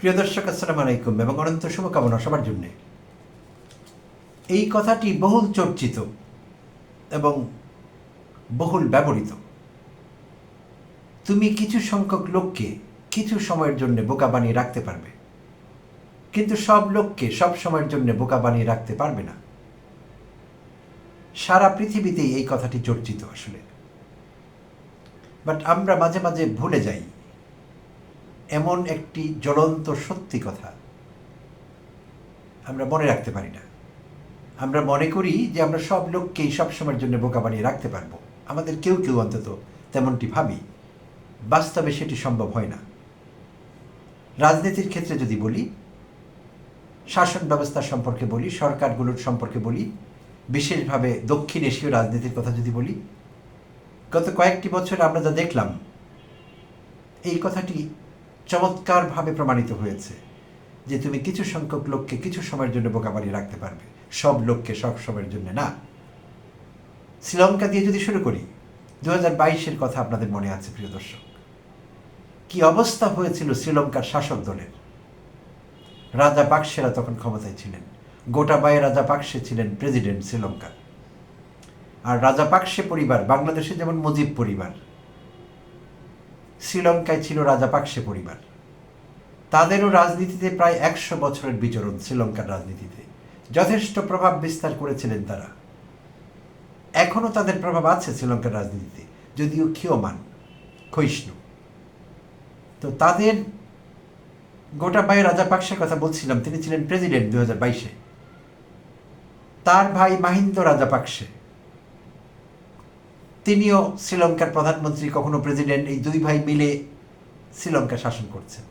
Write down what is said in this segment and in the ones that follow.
প্রিয় দর্শক, আসসালামু আলাইকুম এবং অনন্ত শুভকামনা সবার জন্য। এই কথাটি বহুল চর্চিত এবং বহুল ব্যবহৃত। তুমি কিছু সংখ্যক লোককে কিছু সময়ের জন্য বোকা বানিয়ে রাখতে পারবে। কিন্তু সব লোককে সব সময়ের জন্য বোকা বানিয়ে রাখতে পারবে না। সারা পৃথিবীতেই এই কথাটি চর্চিত আসলে। বাট আমরা মাঝে মাঝে ভুলে যাই এমন একটি জ্বলন্ত সত্যি কথা আমরা মনে রাখতে পারি না। আমরা মনে করি যে আমরা সব লোককেই সব সময়ের জন্য বোকা বানিয়ে রাখতে পারব। আমাদের কেউ কেউ অন্তত তেমনটি ভাবি। বাস্তবে সেটি সম্ভব হয় না। রাজনীতির ক্ষেত্রে যদি বলি, শাসন ব্যবস্থা সম্পর্কে বলি, সরকারগুলোর সম্পর্কে বলি, বিশেষভাবে দক্ষিণ এশীয় রাজনীতির কথা যদি বলি, গত কয়েকটি বছর আমরা যা দেখলাম, এই কথাটি চমৎকারভাবে প্রমাণিত হয়েছে যে তুমি কিছু সংখ্যক লোককে কিছু সময়ের জন্য বোকা বানিয়ে রাখতে পারবে। সব লোককে সব সময়ের জন্য না। শ্রীলঙ্কা দিয়ে যদি শুরু করি দু হাজার বাইশের কথা আপনাদের মনে আছে, প্রিয় দর্শক? কি অবস্থা হয়েছিল শ্রীলঙ্কার শাসক দলের? রাজা পাকসেরা তখন ক্ষমতায় ছিলেন। গোটাবায়ে রাজা পাকসে ছিলেন প্রেসিডেন্ট শ্রীলঙ্কার আর রাজা পাকসে পরিবার, বাংলাদেশে যেমন মুজিব পরিবার শ্রীলঙ্কায় ছিল রাজা পাকসে পরিবার। তাদেরও রাজনীতিতে প্রায় একশো বছরের বিচরণ শ্রীলঙ্কার রাজনীতিতে। যথেষ্ট প্রভাব বিস্তার করেছিলেন তারা। এখনও তাদের প্রভাব আছে শ্রীলঙ্কার রাজনীতিতে, যদিও ক্ষীয়মান, ক্ষয়িষ্ণু। তো তাদের গোটা ভাই রাজাপাকসের কথা বলছিলাম, তিনি ছিলেন প্রেসিডেন্ট দু হাজার বাইশে। তার ভাই মাহিন্দ রাজাপাকসে তিনিও শ্রীলঙ্কার প্রধানমন্ত্রী, কখনো প্রেসিডেন্ট এই দুই ভাই মিলে শ্রীলঙ্কা শাসন করছেন।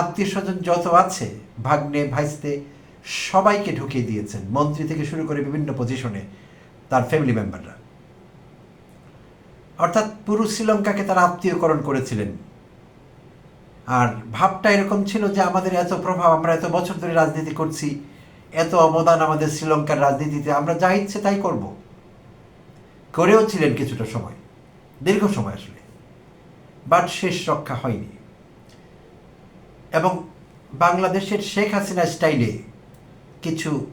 আত্মীয় স্বজন যত আছে, ভাগ্নে, ভাইস্তে, সবাইকে ঢুকিয়ে দিয়েছেন। মন্ত্রী থেকে শুরু করে বিভিন্ন পজিশনে তার ফ্যামিলি মেম্বাররা অর্থাৎ পুরো শ্রীলঙ্কাকে তারা আত্মীয়করণ করেছিলেন। আর ভাবটা এরকম ছিল যে আমাদের এত প্রভাব, আমরা এত বছর ধরে রাজনীতি করছি, এত অবদান আমাদের শ্রীলঙ্কার রাজনীতিতে, আমরা যা ইচ্ছে তাই করব। করেও ছিলেন কিছুটা সময়, দীর্ঘ সময় আসলে। বাট শেষ রক্ষা হয়নি। এবং বাংলাদেশের শেখ হাসিনা স্টাইলে কিছু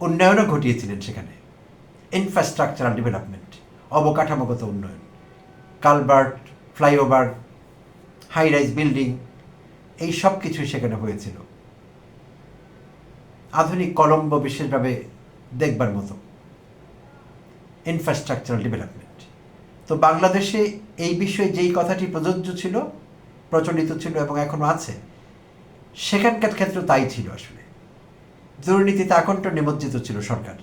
উন্নয়নও ঘটিয়েছিলেন সেখানে। ইনফ্রাস্ট্রাকচারাল ডেভেলপমেন্ট অবকাঠামোগত উন্নয়ন culvert flyover high rise building এই সব কিছু সেখানে হয়েছিল। আধুনিক কলম্বো বিশেষভাবে দেখবার মতো। ইনফ্রাস্ট্রাকচারাল ডেভেলপমেন্ট তো বাংলাদেশে এই বিষয়ে যেই কথাটি প্রযোজ্য ছিল, প্রচলিত ছিল এবং এখনও আছে, সেখানকার ক্ষেত্রে তাই ছিল আসলে। দুর্নীতিতে আকণ্ঠ নিমজ্জিত ছিল সরকার।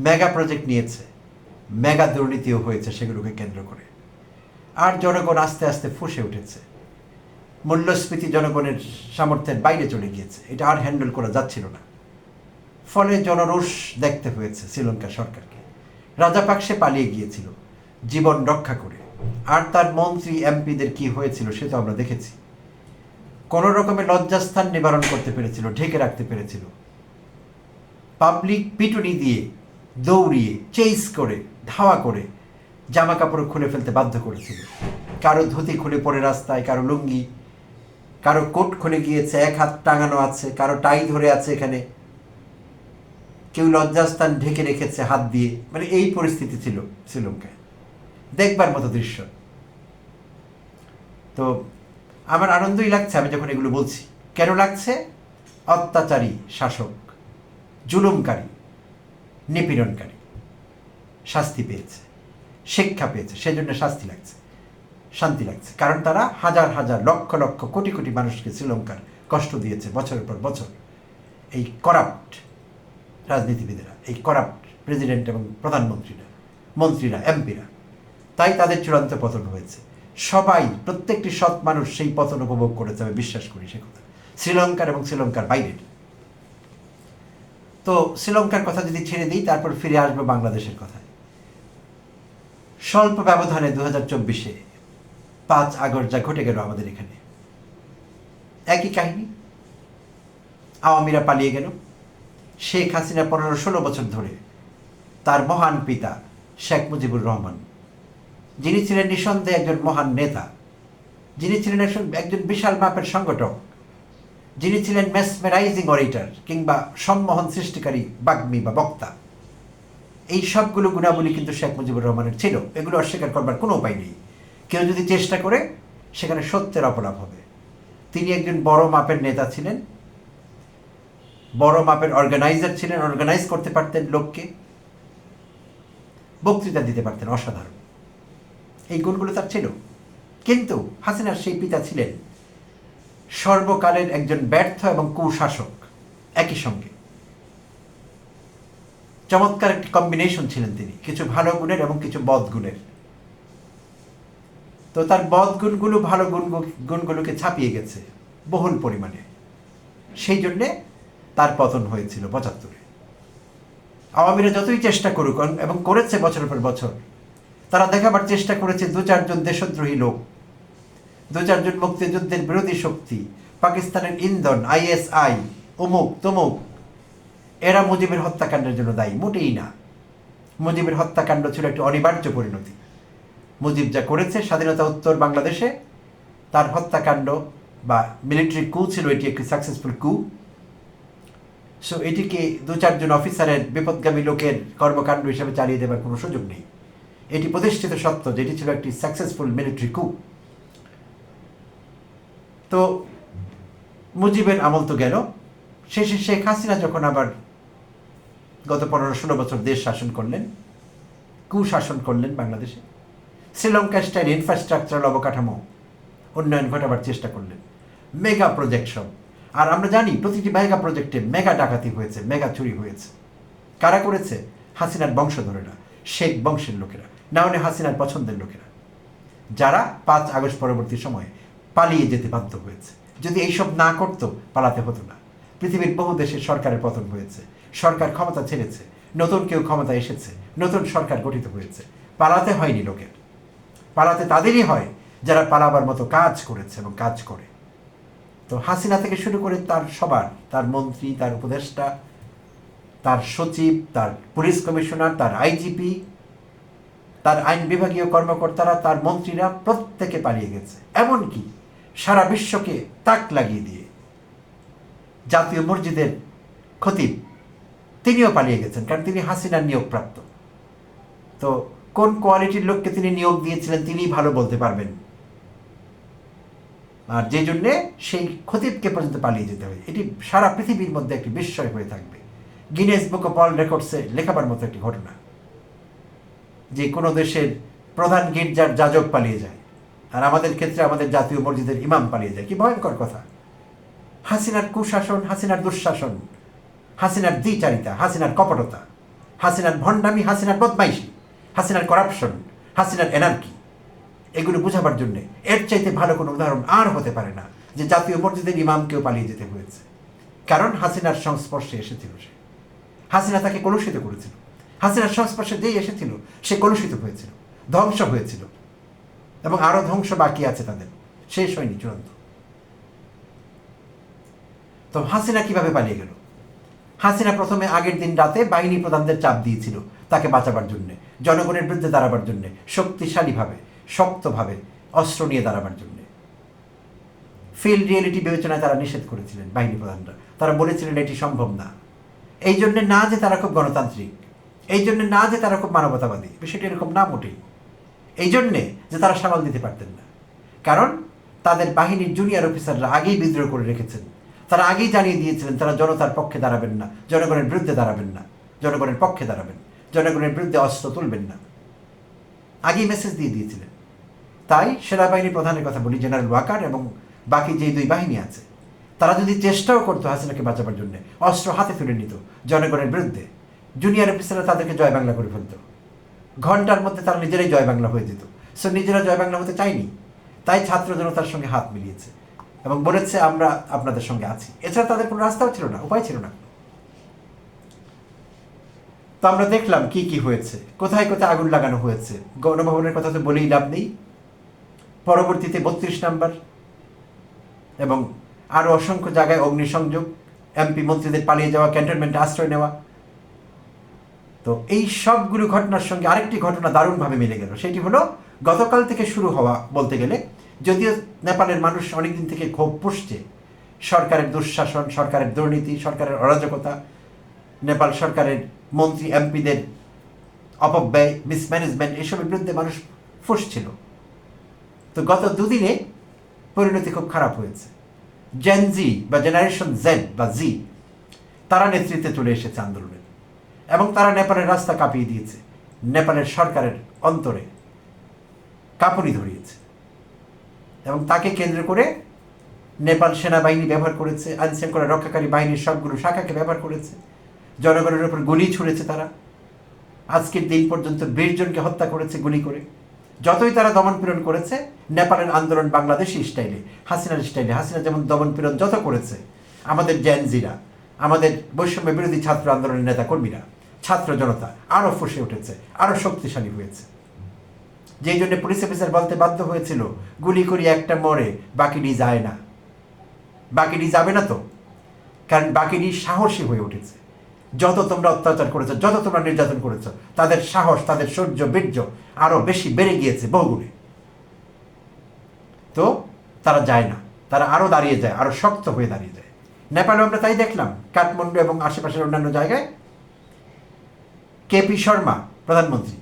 মেগা প্রজেক্ট নিয়েছে, মেগা দুর্নীতিও হয়েছে সেগুলোকে কেন্দ্র করে। আর জনগণ আস্তে আস্তে ফুসে উঠেছে। মূল্যস্ফীতি জনগণের সামর্থ্যের বাইরে চলে গিয়েছে। এটা আর হ্যান্ডেল করা যাচ্ছিল না। ফলে জনরোষ দেখতে হয়েছে শ্রীলঙ্কা সরকারকে। রাজাপাকসে পালিয়ে গিয়েছিল, জীবন রক্ষা করে। আর তার মন্ত্রী, এমপিদের কি হয়েছিল সে তো আমরা দেখেছি। কোনো রকমের লজ্জাস্থান নিবারণ করতে পেরেছিল, ঢেকে রাখতে পেরেছিল। পাবলিক পিটুনি দিয়ে দৌড়িয়ে, চেইস করে, ধাওয়া করে জামা কাপড় খুলে ফেলতে বাধ্য করেছিল। কারও ধুতি খুলে পড়ে রাস্তায়, কারও লুঙ্গি, কারও কোট খুলে গিয়েছে, এক হাত টাঙানো আছে, কারও টাই ধরে আছে এখানে। কেউ লজ্জাস্থান ঢেকে রেখেছে হাত দিয়ে। মানে এই পরিস্থিতি ছিল শ্রীলঙ্কায়। দেখবার মতো দৃশ্য। তো আমার আনন্দই লাগছে, আমি যখন এগুলো বলছি। কেন লাগছে? অত্যাচারী শাসক, জুলুমকারী, নিপীড়নকারী শাস্তি পেয়েছে, শিক্ষা পেয়েছে সেই জন্য শাস্তি লাগছে, শান্তি লাগছে। কারণ তারা হাজার হাজার লক্ষ লক্ষ কোটি কোটি মানুষকে শ্রীলঙ্কার কষ্ট দিয়েছে বছরের পর বছর। এই করাপ্ট রাজনীতিবিদেরা, এই করাপ্ট প্রেসিডেন্ট এবং প্রধানমন্ত্রীরা, মন্ত্রীরা, এমপিরা, তাই তাদের চূড়ান্ত পতন হয়েছে। সবাই, প্রত্যেকটি সৎ মানুষ সেই পতন উপভোগ করেছে, আমি বিশ্বাস করি সে কথা। শ্রীলঙ্কার এবং শ্রীলঙ্কার বাইরের তো শ্রীলঙ্কার কথা যদি ছেড়ে দিই, তারপর ফিরে আসব বাংলাদেশের কথায়। স্বল্প ব্যবধানে দু হাজার চব্বিশে পাঁচ আগস্ট যা ঘটে গেল আমাদের এখানে। একই কাহিনী। আওয়ামীরা পালিয়ে গেল। শেখ হাসিনা পনেরো ষোলো বছর ধরে তার মহান পিতা শেখ মুজিবুর রহমান। যিনি ছিলেন নিঃসন্দেহে একজন মহান নেতা, যিনি ছিলেন একজন বিশাল মাপের সংগঠক, যিনি ছিলেন মেসমেরাইজিং অরিটার কিংবা সম্মোহন সৃষ্টিকারী বাগ্মী বা বক্তা। এই সবগুলো গুণাবলী কিন্তু শেখ মুজিবুর রহমানের ছিল। এগুলো অস্বীকার করবার কোনো উপায় নেই। কেউ যদি চেষ্টা করে, সেখানে সত্যের অপলাপ হবে। তিনি একজন বড় মাপের নেতা ছিলেন। বড় মাপের অর্গানাইজার ছিলেন অর্গানাইজ করতে পারতেন লোককে। বক্তৃতা দিতে পারতেন অসাধারণ। এই গুণগুলো তার ছিল। কিন্তু হাসিনার সেই পিতা ছিলেন সর্বকালের একজন ব্যর্থ এবং কুশাসক একই সঙ্গে। চমৎকার একটি কম্বিনেশন ছিলেন তিনি, কিছু ভালো গুণের এবং কিছু বদ গুণের। তো তার বদ গুণগুলো, ভালো গুণ গুণগুলোকে ছাপিয়ে গেছে বহুল পরিমাণে। সেই জন্যে তার পতন হয়েছিল পঁচাত্তরে। আওয়ামীরা যতই চেষ্টা করুক এবং করেছে বছরের পর বছর, তারা দেখাবার চেষ্টা করেছে দু চারজন দেশদ্রোহী লোক, দু চারজন মুক্তিযুদ্ধের বিরোধী শক্তি, পাকিস্তানের ইন্ধন, আইএসআই অমুক তমুক। এরা মুজিবের হত্যাকাণ্ডের জন্য দায়ী, মোটেই না। মুজিবের হত্যাকাণ্ড ছিল একটি অনিবার্য পরিণতি। মুজিব যা করেছে, স্বাধীনতা উত্তর বাংলাদেশে, তার হত্যাকাণ্ড বা মিলিটারি কু ছিল, এটি একটি সাকসেসফুল কু সো এটিকে দু চারজন অফিসারের বিপদগামী লোকের কর্মকাণ্ড হিসেবে চালিয়ে দেবার কোনো সুযোগ নেই। এটি প্রতিষ্ঠিত সত্য যেটি ছিল একটি সাকসেসফুল মিলিটারি কু তো, মুজিবের আমল তো গেল। শেষে শেখ হাসিনা যখন আবার গত পনেরো ষোলো বছর দেশ শাসন করলেন কুশাসন করলেন বাংলাদেশে, শ্রীলঙ্কা স্টাইল ইনফ্রাস্ট্রাকচারাল অবকাঠামো উন্নয়ন ঘটাবার চেষ্টা করলেন। মেগা প্রজেক্ট সব আর আমরা জানি প্রতিটি মেগা প্রজেক্টে মেগা ডাকাতি হয়েছে, মেগা চুরি হয়েছে। কারা করেছে? হাসিনার বংশধরেরা, শেখ বংশের লোকেরা, না হলে হাসিনার পছন্দের লোকেরা। যারা পাঁচ আগস্ট পরবর্তী সময়ে পালিয়ে যেতে বাধ্য হয়েছে। যদি এইসব না করতো, পালাতে হতো না। পৃথিবীর বহু দেশে সরকারের পতন হয়েছে। সরকার ক্ষমতা ছেড়েছে। নতুন কেউ ক্ষমতা এসেছে। নতুন সরকার গঠিত হয়েছে। পালাতে হয়নি লোকের। পালাতে তাদেরই হয় যারা পালাবার মতো কাজ করেছে এবং কাজ করে। তো হাসিনা থেকে শুরু করে তার সবার, তার মন্ত্রী, তার উপদেষ্টা, তার সচিব, তার পুলিশ কমিশনার, তার আইজিপি, তার আইন বিভাগীয় কর্মকর্তারা, তার মন্ত্রীরা প্রত্যেকে পালিয়ে গেছে। এমনকি সারা বিশ্বকে তাক লাগিয়ে দিয়ে জাতীয় মসজিদের খতিব তিনিও পালিয়ে গেছেন, কারণ তিনি হাসিনার নিয়োগপ্রাপ্ত। তো কোন কোয়ালিটির লোককে তিনি নিয়োগ দিয়েছিলেন তিনি ভালো বলতে পারবেন। আর যে জন্যে সেই খতিবকে পর্যন্ত পালিয়ে যেতে হবে। এটি সারা পৃথিবীর মধ্যে একটি বিস্ময় হয়ে থাকবে। গিনেস বুক অফ ওয়ার্ল্ড রেকর্ডসে লেখাবার মতো একটি ঘটনা। যে কোনো দেশের প্রধান গির্জার যাজক পালিয়ে যায়। আর আমাদের ক্ষেত্রে আমাদের জাতীয় মসজিদের ইমাম পালিয়ে যায়। কি ভয়ঙ্কর কথা। হাসিনার কুশাসন, হাসিনার দুঃশাসন, হাসিনার দ্বিচারিতা, হাসিনার কপটতা, হাসিনার ভণ্ডামি, হাসিনার বদমাইশি, হাসিনার করাপশন, হাসিনার এনার্কি। এগুলো বোঝাবার জন্যে। এর চাইতে ভালো কোনো উদাহরণ আর হতে পারে না, যে জাতীয় মসজিদের ইমামকেও পালিয়ে যেতে হয়েছে। কারণ হাসিনার সংস্পর্শে এসেছিল সে। হাসিনা তাকে কলুষিত করেছিল। হাসিনার সংস্পর্শে যেই এসেছিল, সে কলুষিত হয়েছিল, ধ্বংস হয়েছিল। এবং আরও ধ্বংস বাকি আছে তাদের। শেষ হয়নি চূড়ান্ত। তো হাসিনা কীভাবে পালিয়ে গেল? হাসিনা প্রথমে আগের দিন রাতে বাহিনী প্রধানদের চাপ দিয়েছিল তাকে বাঁচাবার জন্যে, জনগণের বিরুদ্ধে দাঁড়াবার জন্যে, শক্তিশালীভাবে। শক্তভাবে অস্ত্র নিয়ে দাঁড়াবার জন্য। ফিল্ড রিয়েলিটি বিবেচনায় তারা নিষেধ করেছিলেন বাহিনী প্রধানরা। তারা বলেছিলেন এটি সম্ভব না। এই জন্যে না যে তারা খুব গণতান্ত্রিক, এই জন্যে না যে তারা খুব মানবতাবাদী, বিষয়টি এরকম না মোটেই। এই জন্যে যে তারা সামাল দিতে পারতেন না। কারণ তাদের বাহিনীর জুনিয়র অফিসাররা আগেই বিদ্রোহ করে রেখেছেন। তারা আগেই জানিয়ে দিয়েছিলেন তারা জনতার পক্ষে দাঁড়াবেন না, জনগণের বিরুদ্ধে দাঁড়াবেন না, জনগণের পক্ষে দাঁড়াবেন, জনগণের বিরুদ্ধে অস্ত্র তুলবেন না। আগেই মেসেজ দিয়ে দিয়েছিলেন। তাই সেনাবাহিনী প্রধানের কথা বলি, জেনারেল ওয়াকার এবং বাকি যে দুই বাহিনী আছে। তারা যদি চেষ্টাও করতো হাসিনাকে বাঁচাবার জন্য, অস্ত্র হাতে তুলে নিত জনগণের বিরুদ্ধে, জুনিয়র অফিসাররা তাদেরকে জয় বাংলা করে ফেলত। ঘণ্টার মধ্যে তারা নিজেরাই জয় বাংলা হয়ে যেত। সো নিজেরা জয় বাংলা হতে চায়নি। তাই ছাত্র জনতার সঙ্গে হাত মিলিয়েছে এবং বলেছে, আমরা আপনাদের সঙ্গে আছি। এছাড়া তাদের কোনো রাস্তাও ছিল না, উপায় ছিল না। তো আমরা দেখলাম কি কি হয়েছে, কোথায় কোথায় আগুন লাগানো হয়েছে। গণভবনের কথা তো বলেই লাভ নেই। পরবর্তীতে বত্রিশ নাম্বার এবং আরও অসংখ্য জায়গায় অগ্নিসংযোগ, এমপি মন্ত্রীদের পালিয়ে যাওয়া, ক্যান্টনমেন্টে আশ্রয় নেওয়া। তো এই সবগুলো ঘটনার সঙ্গে আরেকটি ঘটনা দারুণভাবে মিলে গেল। সেটি হলো, গতকাল থেকে শুরু হওয়া বলতে গেলে, যদিও নেপালের মানুষ অনেকদিন থেকে ক্ষোভ পুষছে, সরকারের দুঃশাসন, সরকারের দুর্নীতি, সরকারের অরাজকতা, নেপাল সরকারের মন্ত্রী, এমপিদের অপব্যয় মিসম্যানেজমেন্ট এসবের বিরুদ্ধে মানুষ ফুসছিল। তো গত দুদিনে পরিণতি খুব খারাপ হয়েছে। জেন জি বা জেনারেশন জেড বা জি তারা নেতৃত্বে চলে এসেছে আন্দোলনের এবং তারা নেপালের রাস্তা কাঁপিয়ে দিয়েছে। নেপালের সরকারের অন্তরে কাঁপুনি ধরিয়েছে। এবং তাকে কেন্দ্র করে নেপাল সেনাবাহিনী ব্যবহার করেছে আইন আইনশৃঙ্খলা রক্ষাকারী বাহিনীর সবগুলো শাখাকে ব্যবহার করেছে। জনগণের উপর গুলি ছুড়েছে তারা। আজকের দিন পর্যন্ত বিশ জনকে হত্যা করেছে গুলি করে। যতই তারা দমন পীড়ন করেছে, নেপালের আন্দোলন বাংলাদেশি স্টাইলে, হাসিনার স্টাইলে, হাসিনা যেমন দমন পীড়ন যত করেছে, আমাদের জেনজিরা আমাদের বৈষম্য বিরোধী ছাত্র আন্দোলনের নেতা কর্মীরা ছাত্র জনতা আরও ফুসে উঠেছে আরও শক্তিশালী হয়েছে। যেই জন্য পুলিশ অফিসার বলতে বাধ্য হয়েছিল, গুলি করি একটা মরে বাকিটি যায় না। বাকিটি যাবে না তো? কারণ বাকিটি সাহসী হয়ে উঠেছে। যত তোমরা অত্যাচার করেছ, যত তোমরা নির্যাতন করেছ, তাদের সাহস, তাদের সৌর্য বীর্য আরও বেশি বেড়ে গিয়েছে বহুগুণে। তো তারা যায় না। তারা আরও দাঁড়িয়ে যায়, আরও শক্ত হয়ে দাঁড়িয়ে যায়। নেপালে আমরা তাই দেখলাম, কাঠমান্ডু এবং আশেপাশের অন্যান্য জায়গায়। কেপি শর্মা, প্রধানমন্ত্রী,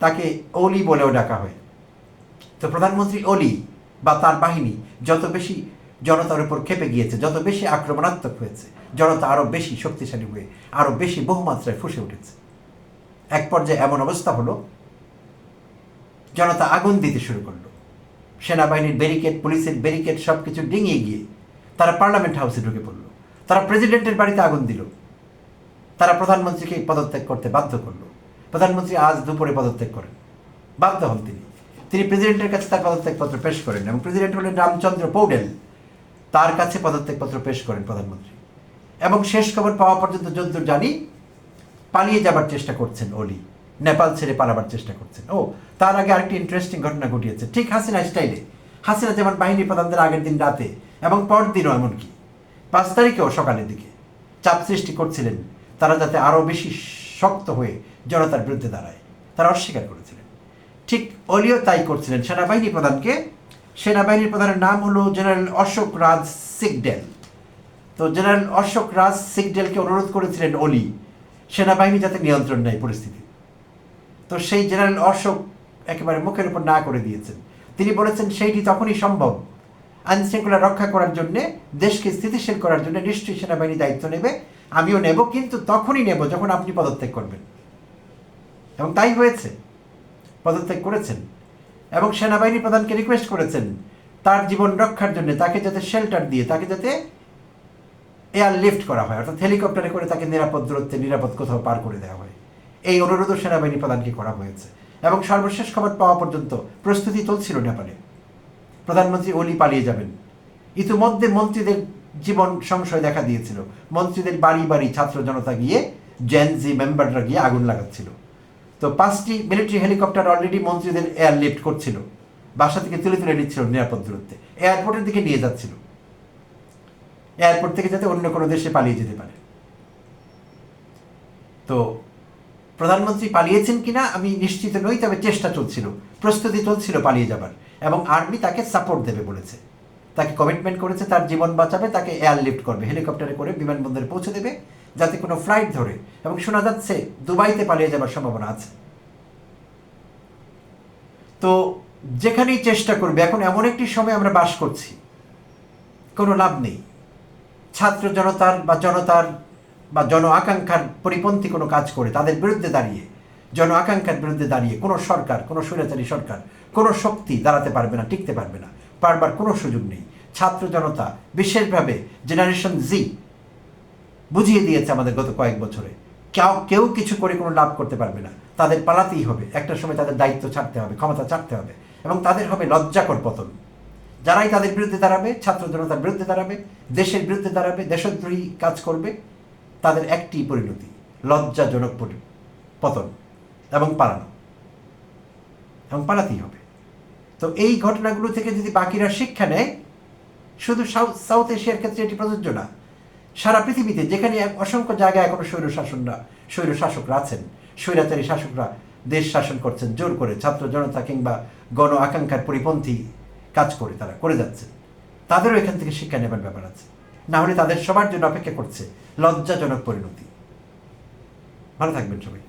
তাকে ওলি বলেও ডাকা হয়। তো প্রধানমন্ত্রী ওলি বা তার বাহিনী যত বেশি জনতার উপর খেপে গিয়েছে। যত বেশি আক্রমণাত্মক হয়েছে, জনতা আরও বেশি শক্তিশালী হয়ে আরও বেশি বহুমাত্রায় ফুসে উঠেছে। এক পর্যায়ে এমন অবস্থা হলো, জনতা আগুন দিতে শুরু করল। সেনাবাহিনীর ব্যারিকেড, পুলিশের ব্যারিকেড সব কিছু ডিঙিয়ে গিয়ে তারা পার্লামেন্ট হাউসে ঢুকে পড়ল। তারা প্রেসিডেন্টের বাড়িতে আগুন দিল। তারা প্রধানমন্ত্রীকে পদত্যাগ করতে বাধ্য করল। প্রধানমন্ত্রী আজ দুপুরে পদত্যাগ করেন। বাধ্য হন তিনি। তিনি প্রেসিডেন্টের কাছে তার পদত্যাগপত্র পেশ করেন এবং প্রেসিডেন্ট হলেন রামচন্দ্র পৌডেল। তার কাছে পদত্যাগপত্র পেশ করেন প্রধানমন্ত্রী। এবং শেষ খবর পাওয়া পর্যন্ত যদ্দূর জানি পালিয়ে যাবার চেষ্টা করছেন ওলি নেপাল ছেড়ে পালাবার চেষ্টা করছেন। ও, তার আগে আরেকটি ইন্টারেস্টিং ঘটনা ঘটিয়েছে। ঠিক হাসিনা স্টাইলে। হাসিনা যেমন বাহিনী প্রধানদের আগের দিন রাতে এবং পরদিনও এমনকি। পাঁচ তারিখেও সকালের দিকে চাপ সৃষ্টি করছিলেন তারা যাতে আরও বেশি শক্ত হয়ে জনতার বিরুদ্ধে দাঁড়ায়। তারা অস্বীকার করেছিলেন। ঠিক অলিও তাই করছিলেন। সেনাবাহিনী প্রধানকে সেনাবাহিনীর প্রধানের নাম হলো জেনারেল অশোক রাজ সিকডেল। তো জেনারেল অশোক রাজ সিকডেলকে অনুরোধ করেছিলেন অলি, সেনাবাহিনী যাতে নিয়ন্ত্রণ নেয় পরিস্থিতি। তো সেই জেনারেল অশোক একেবারে মুখের উপর না করে দিয়েছেন। তিনি বলেছেন, সেইটি তখনই সম্ভব। আইন শৃঙ্খলা রক্ষা করার জন্য, দেশকে স্থিতিশীল করার জন্য নিশ্চয়ই সেনাবাহিনী দায়িত্ব নেবে। আমিও নেব, কিন্তু তখনই নেব যখন আপনি পদত্যাগ করবেন। এবং তাই হয়েছে। পদত্যাগ করেছেন। এবং সেনাবাহিনী প্রধানকে রিকোয়েস্ট করেছেন তার জীবন রক্ষার জন্য, তাকে যাতে শেল্টার দিয়ে, তাকে যাতে এয়ার লিফট করা হয়, অর্থাৎ হেলিকপ্টারে করে তাকে নিরাপদ দূরত্বে, নিরাপদ কোথাও পার করে দেওয়া হয়। এই অনুরোধও সেনাবাহিনী প্রধানকে করা হয়েছে। এবং সর্বশেষ খবর পাওয়া পর্যন্ত প্রস্তুতি চলছিল নেপালে। প্রধানমন্ত্রী ওলি পালিয়ে যাবেন। ইতিমধ্যে মন্ত্রীদের জীবন সংশয় দেখা দিয়েছিল। মন্ত্রীদের বাড়ি বাড়ি ছাত্র জনতা গিয়ে জেনজি মেম্বাররা গিয়ে আগুন লাগাচ্ছিল। তো পাঁচটি মিলিটারি হেলিকপ্টার অলরেডি মন্ত্রীদের এয়ার লিফট করছিল। বাসা থেকে তুলে তুলে নিচ্ছিল নিরাপদ দূরত্বে। এয়ারপোর্টের দিকে নিয়ে যাচ্ছিল। এয়ারপোর্ট থেকে যাতে অন্য কোনো দেশে পালিয়ে যেতে পারে। তো প্রধানমন্ত্রী পালিয়েছেন কিনা আমি নিশ্চিত নই, তবে চেষ্টা চলছিল। প্রস্তুতি চলছিল পালিয়ে যাবার। এবং আর্মি তাকে সাপোর্ট দেবে বলেছে। তাকে কমিটমেন্ট করেছে, তার জীবন বাঁচাবে, তাকে এয়ার লিফট করবে। হেলিকপ্টারে করে বিমানবন্দরে পৌঁছে দেবে। যাতে কোনো ফ্লাইট ধরে এবং শোনা যাচ্ছে দুবাইতে পালিয়ে যাবার সম্ভাবনা আছে। তো যেখানেই চেষ্টা করবে, এখন এমন একটি সময় আমরা বাস করছি, কোনো লাভ নেই। ছাত্র জনতার বা জনতার বা জন আকাঙ্ক্ষার পরিপন্থী কোনো কাজ করে তাদের বিরুদ্ধে দাঁড়িয়ে, জন আকাঙ্ক্ষার বিরুদ্ধে দাঁড়িয়ে কোনো সরকার, কোনো স্বৈরাচারী সরকার, কোনো শক্তি দাঁড়াতে পারবে না, টিকতে পারবে না। পারবার কোনো সুযোগ নেই। ছাত্র জনতা বিশেষভাবে জেনারেশন জি বুঝিয়ে দিয়েছে আমাদের গত কয়েক বছরে। কেউ কেউ কিছু করে কোনো লাভ করতে পারবে না। তাদের পালাতেই হবে। একটা সময় তাদের দায়িত্ব ছাড়তে হবে, ক্ষমতা ছাড়তে হবে এবং তাদের হবে লজ্জাকর পতন। যারাই তাদের বিরুদ্ধে দাঁড়াবে ছাত্র জনতার বিরুদ্ধে দাঁড়াবে, দেশের বিরুদ্ধে দাঁড়াবে, দেশদ্রোহী কাজ করবে, তাদের একটি পরিণতি, লজ্জাজনক পতন এবং পালানো। এবং পালাতেই হবে। তো এই ঘটনাগুলো থেকে যদি বাকিরা শিক্ষা নেয়, শুধু সাউথ এশিয়ার ক্ষেত্রে এটি প্রযোজ্য না। সারা পৃথিবীতে যেখানে অসংখ্য জায়গায় এখনও স্বৈর শাসনরা স্বৈর শাসকরা আছেন, স্বৈরাচারী শাসকরা দেশ শাসন করছেন, জোর করে ছাত্র জনতা কিংবা গণ আকাঙ্ক্ষার পরিপন্থী কাজ করে তারা, করে যাচ্ছেন। তাদেরও এখান থেকে শিক্ষা নেবার ব্যাপার আছে। না হলে তাদের সবার জন্য অপেক্ষা করছে লজ্জাজনক পরিণতি। ভালো থাকবেন সবাই।